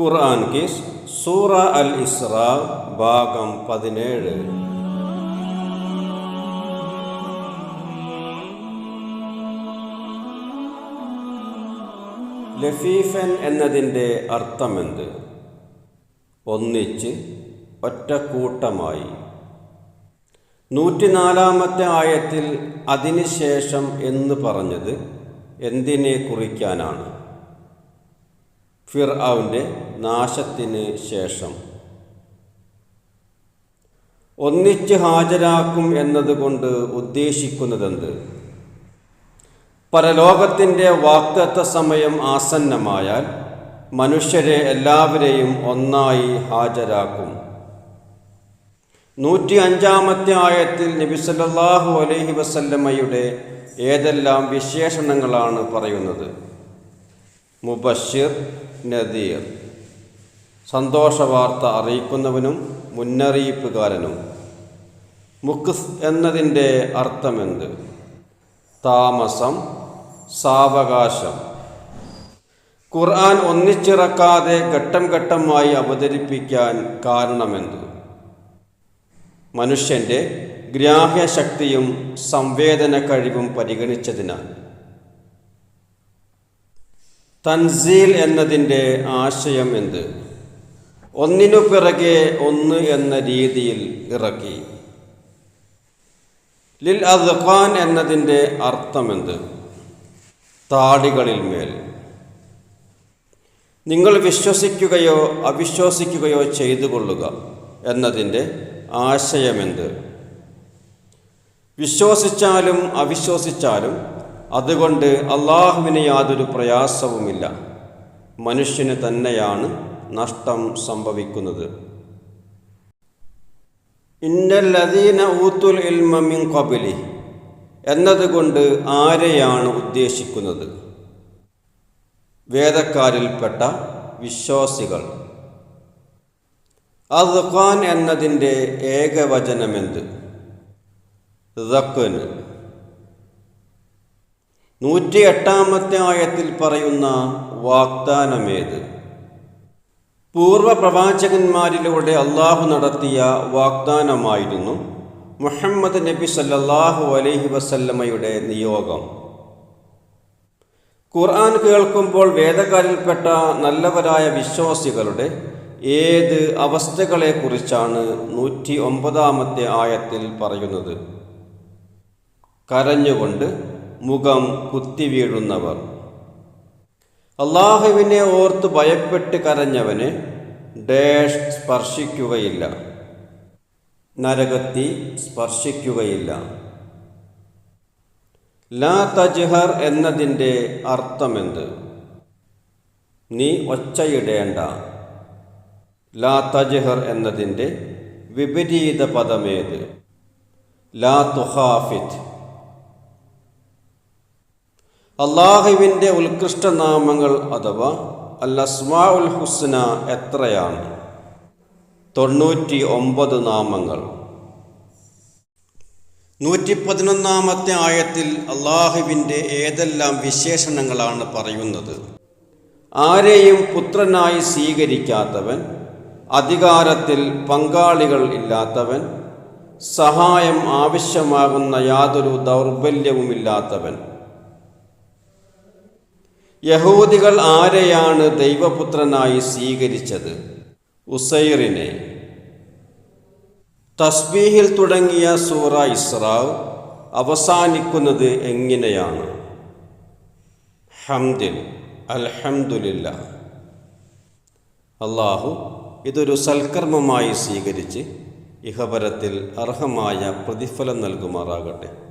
ഖുർആൻ keys സൂറ അൽ ഇസ്ര ഭാഗം പതിനേഴ്. ലഫീഫൻ എന്നതിന്റെ അർത്ഥമെന്ത്? ഒന്നിച്ച് ഒറ്റക്കൂട്ടമായി. നൂറ്റിനാലാമത്തെ ആയത്തിൽ അതിനുശേഷം എന്ന് പറഞ്ഞത് എന്തിനെ കുറിക്കാനാണ്? ഫിർ നാശത്തിന് ശേഷം. ഒന്നിച്ച് ഹാജരാക്കും എന്നതുകൊണ്ട് ഉദ്ദേശിക്കുന്നതെന്ത്? പരലോകത്തിന്റെ വാക്തത്വ സമയം ആസന്നമായാൽ മനുഷ്യരെ എല്ലാവരെയും ഒന്നായി ഹാജരാക്കും. നൂറ്റി അഞ്ചാമത്തെ ആയത്തിൽ നബിസല്ലാഹു അലൈഹി വസല്ലമ്മയുടെ ഏതെല്ലാം വിശേഷണങ്ങളാണ് പറയുന്നത്? മുബഷിർ നദീർ. സന്തോഷവാർത്ത അറിയിക്കുന്നവനും മുന്നറിയിപ്പുകാരനും. മുക്സ് എന്നതിന്റെ അർത്ഥമെന്ത്? താമസം സാവകാശം. ഖുർആൻ ഒന്നിച്ചിറക്കാതെ ഘട്ടം ഘട്ടമായി അവതരിപ്പിക്കാൻ കാരണമെന്ത്? മനുഷ്യന്റെ ഗ്രാഹ്യശക്തിയും സംവേദന കഴിവും പരിഗണിച്ചതിനാൽ. തൻസീൽ എന്നതിന്റെ ആശയം എന്ത്? ഒന്നിനു പിറകെ ഒന്ന് എന്ന രീതിയിൽ ഇറക്കി. ലിൽ അദ്ഖാൻ എന്നതിന്റെ അർത്ഥമെന്ത് താടികളിൽ മേൽ. നിങ്ങൾ വിശ്വസിക്കുകയോ അവിശ്വസിക്കുകയോ ചെയ്തു കൊള്ളുക എന്നതിന്റെ ആശയമെന്ത് വിശ്വസിച്ചാലും അവിശ്വസിച്ചാലും അതുകൊണ്ട് അള്ളാഹുവിന് യാതൊരു പ്രയാസവുമില്ല. മനുഷ്യന് തന്നെയാണ് നഷ്ടം സംഭവിക്കുന്നത്. ഇന്നല്ലദീന ഊത്തുൽ ഇൽമിൻ കബിലി എന്നതുകൊണ്ട് ആരെയാണ് ഉദ്ദേശിക്കുന്നത്? വേദക്കാരിൽപ്പെട്ട വിശ്വാസികൾ. അദ്ഖാൻ എന്നതിന്റെ ഏകവചനമെന്ത്? ദക്കന് നൂറ്റി എട്ടാമത്തെ ആയത്തിൽ പറയുന്ന വാഗ്ദാനമേത്? പൂർവ പ്രവാചകന്മാരിലൂടെ അള്ളാഹു നടത്തിയ വാഗ്ദാനമായിരുന്നു മുഹമ്മദ് നബി സല്ലാഹു അലൈഹി വസല്ലമ്മയുടെ നിയോഗം. ഖുർആൻ കേൾക്കുമ്പോൾ വേദക്കാരിൽപ്പെട്ട നല്ലവരായ വിശ്വാസികളുടെ ഏത് അവസ്ഥകളെക്കുറിച്ചാണ് നൂറ്റി ഒമ്പതാമത്തെ ആയത്തിൽ പറയുന്നത്? കരഞ്ഞുകൊണ്ട് മുഖം കുത്തിവീഴുന്നവർ അള്ളാഹുവിനെ ഓർത്ത് ഭയപ്പെട്ട് കരഞ്ഞവന് ഡേഷ് സ്പർശിക്കുകയില്ല. നരകത്തി സ്പർശിക്കുകയില്ല. ലാ തജ്ഹർ എന്നതിന്റെ അർത്ഥമെന്ത്? നീ ഒച്ചയിടേണ്ട. ലാ തജ്ഹർ എന്നതിന്റെ വിപരീത പദമേത്? ലാ തുഹാഫിത് അള്ളാഹുവിന്റെ ഉത്കൃഷ്ട നാമങ്ങൾ അഥവാ അൽ ഉൽ ഹുസ്ന എത്രയാണ്? തൊണ്ണൂറ്റി ഒമ്പത് നാമങ്ങൾ. നൂറ്റി പതിനൊന്നാമത്തെ ആയത്തിൽ അള്ളാഹുവിന്റെ ഏതെല്ലാം വിശേഷണങ്ങളാണ് പറയുന്നത്? ആരെയും പുത്രനായി സ്വീകരിക്കാത്തവൻ അധികാരത്തിൽ പങ്കാളികൾ ഇല്ലാത്തവൻ സഹായം ആവശ്യമാകുന്ന യാതൊരു ദൗർബല്യവുമില്ലാത്തവൻ യഹൂദികൾ ആരെയാണ് ദൈവപുത്രനായി സ്വീകരിച്ചത്? ഉസൈറിനെ. തസ്ബീഹിൽ തുടങ്ങിയ സൂറ ഇസ്രാവ് അവസാനിക്കുന്നത് എങ്ങനെയാണ്? ഹംദിൻ അൽഹംദുലില്ല. അള്ളാഹു ഇതൊരു സൽക്കർമ്മമായി സ്വീകരിച്ച് ഇഹപരത്തിൽ അർഹമായ പ്രതിഫലം നൽകുമാറാകട്ടെ.